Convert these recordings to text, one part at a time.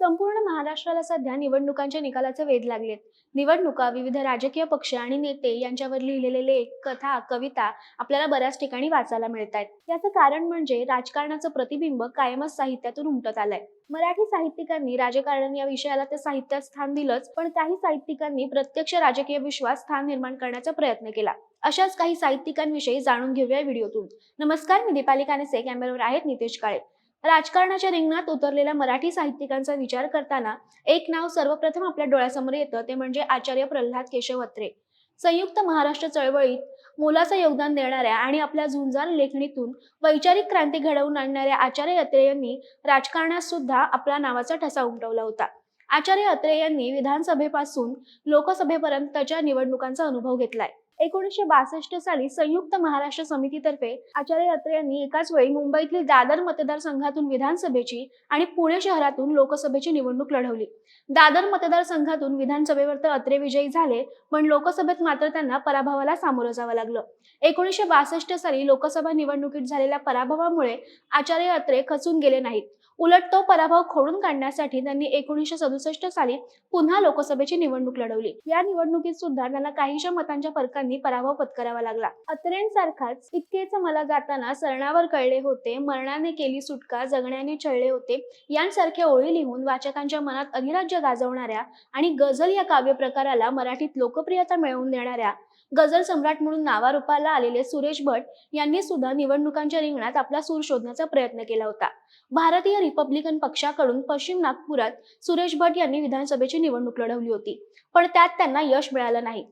संपूर्ण महाराष्ट्राला सध्या निवडणुकांच्या निकालाचे वेध लागलेत निवडणुका विविध राजकीय पक्ष आणि नेते यांच्यावर लिहिलेले लेख कथा कविता आपल्याला बऱ्याच ठिकाणी वाचायला मिळत आहेत याचं कारण म्हणजे राजकारणाचं प्रतिबिंब कायमच साहित्यातून उमटत आलंय. मराठी साहित्यिकांनी राजकारण या विषयाला त्या साहित्यात स्थान दिलंच पण काही साहित्यिकांनी प्रत्यक्ष राजकीय विश्वास स्थान निर्माण करण्याचा प्रयत्न केला. अशाच काही साहित्यिकांविषयी जाणून घेऊया व्हिडिओतून. नमस्कार मी दीपाली कानेसे कॅमेऱ्यावर आहेत नितेश काळे. राजकारणाच्या रिंगणात उतरलेल्या मराठी साहित्यिकांचा विचार करताना एक नाव सर्वप्रथम आपल्या डोळ्यासमोर येतं ते म्हणजे आचार्य प्रल्हाद केशव अत्रे संयुक्त महाराष्ट्र चळवळीत मोलाचं योगदान देणाऱ्या आणि आपल्या झुंजार लेखणीतून वैचारिक क्रांती घडवून आणणाऱ्या आचार्य अत्रे यांनी राजकारणात सुद्धा आपला नावाचा ठसा उमटवला होता. आचार्य अत्रे यांनी विधानसभेपासून लोकसभेपर्यंतच्या निवडणुकांचा अनुभव घेतलाय. एकोणीसशे बासष्ट साली संयुक्त महाराष्ट्र समितीतर्फे आचार्य अत्रे यांनी एकाच वेळी मुंबईतील दादर मतदारसंघातून विधानसभेची आणि पुणे शहरातून लोकसभेची निवडणूक लढवली. दादर मतदारसंघातून विधानसभेवर तर अत्रे विजयी झाले पण लोकसभेत मात्र त्यांना पराभवाला सामोरं जावं लागलं. एकोणीसशे बासष्ट साली लोकसभा निवडणुकीत झालेल्या पराभवामुळे आचार्य अत्रे खचून गेले नाहीत. उलट तो पराभव खोडून काढण्यासाठी त्यांनी एकोणीसशे सदुसष्ट साली पुन्हा लोकसभेची निवडणूक लढवली. या निवडणुकीत सुद्धा त्यांना काहीशा मतांच्या फरकाने पराभव पत्करावा लागला. अत्रेंसारखाच इतकेच मला जाताना सरणावर कळले होते मरणाने केली सुटका जगण्याने छळले होते यांसारख्या ओळी लिहून वाचकांच्या मनात अधिराज्य गाजवणाऱ्या आणि गझल या काव्य प्रकाराला मराठीत लोकप्रियता मिळवून देणाऱ्या गझल सम्राट म्हणून नावारूपाला आलेले सुरेश भट यांनी सुद्धा निवडणुकांच्या रिंगणात आपला सूर शोधण्याचा प्रयत्न केला होता. भारतीय रिपब्लिकन पक्षाकडून पश्चिम नागपुरात सुरेश भट यांनी विधानसभेची निवडणूक लढवली होती. पण त्यात त्यांना यश मिळालं नाही.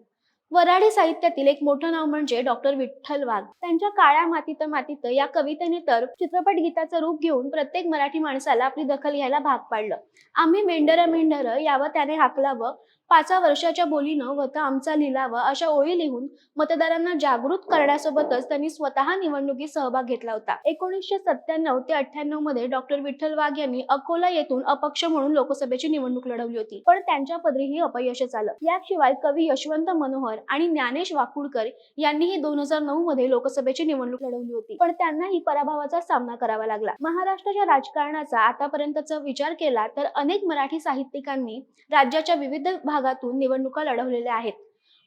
वराडी साहित्यातील एक मोठं नाव म्हणजे डॉक्टर विठ्ठल वाघ. त्यांच्या काळ्या मातीत मातीत या कवितेने तर चित्रपट गीताचं रूप घेऊन प्रत्येक मराठी माणसाला आपली दखल घ्यायला भाग पाडलं. आम्ही मेंढर मेंढर यावं त्याने हाकलावं पाचा वर्षाच्या बोलीनं वत आमचा लिलावा अशा ओळी लिहून मतदारांना जागृत करण्यासोबतच त्यांनी स्वतः निवडणुकीत सहभाग घेतला होता. एकोणीसशे सत्त्याण्णव ते अठ्ठ्याण्णवमध्ये डॉक्टर विठ्ठल वाघ यांनी अकोला येथून अपक्ष म्हणून लोकसभेची निवडणूक लढवली होती. पण त्यांच्या पदरीही अपयशच आलं. याशिवाय कवी यशवंत मनोहर आणि ज्ञानेश वाकुडकर यांनीही दोन हजार नऊ मध्ये लोकसभेची निवडणूक लढवली होती. पण त्यांनाही पराभवाचा सामना करावा लागला. महाराष्ट्राच्या राजकारणाचा आतापर्यंतचा विचार केला तर अनेक मराठी साहित्यिकांनी राज्याच्या विविध भागातून निवडणुका लढवलेल्या आहेत.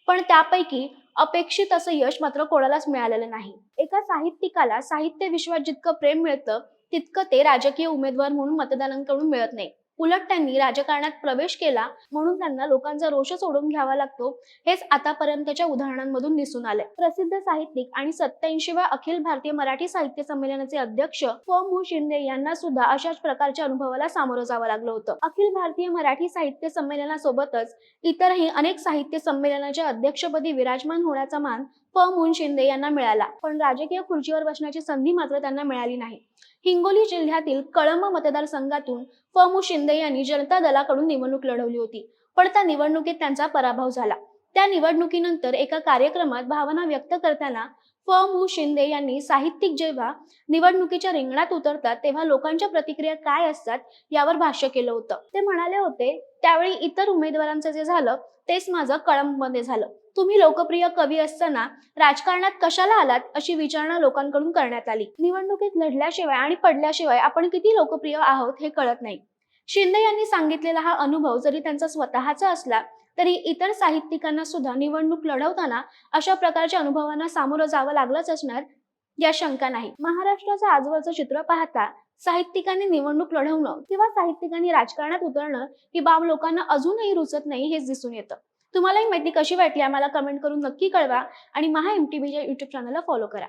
पण त्यापैकी अपेक्षित असं यश मात्र कोणालाच मिळालेलं नाही. एका साहित्यिकाला साहित्य विश्वात जितकं प्रेम मिळतं तितकं ते राजकीय उमेदवार म्हणून मतदारांकडून मिळत नाही. उलट त्यांनी राजकारणात प्रवेश केला म्हणून त्यांना लोकांचा रोष सोडून घ्यावा लागतो हेच आतापर्यंतच्या उदाहरणांमधून दिसून आले प्रसिद्ध साहित्यिक आणि सत्याऐंशीव्या अखिल भारतीय मराठी साहित्य संमेलनाचे अध्यक्ष फ. मु. शिंदे यांना सुद्धा अशाच प्रकारच्या अनुभवाला सामोरं जावं लागलं होतं. अखिल भारतीय मराठी साहित्य संमेलनासोबतच इतरही अनेक साहित्य संमेलनाच्या अध्यक्षपदी विराजमान होण्याचा मान प मुन शिंदे यांना मिळाला. पण राजकीय खुर्चीवर बसण्याची संधी मात्र त्यांना मिळाली नाही. हिंगोली जिल्ह्यातील कळंब मतदारसंघातून फ मु शिंदे यांनी जनता दलाकडून निवडणूक लढवली होती. पण त्या निवडणुकीत त्यांचा पराभव झाला. त्या निवडणुकीनंतर एका कार्यक्रमात भावना व्यक्त करताना फ. मु. शिंदे यांनी साहित्यिक जेव्हा निवडणुकीच्या रिंगणात उतरतात तेव्हा लोकांच्या प्रतिक्रिया काय असतात यावर भाष्य केलं होतं. ते म्हणाले होते त्यावेळी इतर उमेदवारांचं जे झालं तेच माझं कळंबमध्ये झालं. तुम्ही लोकप्रिय कवी असताना राजकारणात कशाला आलात अशी विचारणा लोकांकडून करण्यात आली. निवडणुकीत लढल्याशिवाय आणि पडल्याशिवाय आपण किती लोकप्रिय आहोत हे कळत नाही. शिंदे यांनी सांगितलेला हा अनुभव जरी त्यांचा स्वतःचा असला तरी इतर साहित्यिकांना सुद्धा निवडणूक लढवताना अशा प्रकारच्या अनुभवांना सामोरं जावं लागलंच असणार या शंका नाही. महाराष्ट्राचं आजवरचं चित्र पाहता साहित्यिकांनी निवडणूक लढवणं किंवा साहित्यिकांनी राजकारणात उतरणं ही बाब लोकांना अजूनही रुचत नाही हेच दिसून येतं. तुम्हाला ही माहिती कशी वाटली आम्हाला कमेंट करून नक्की कळवा आणि महा एम टी व्हीच्या युट्यूब चॅनलला फॉलो करा.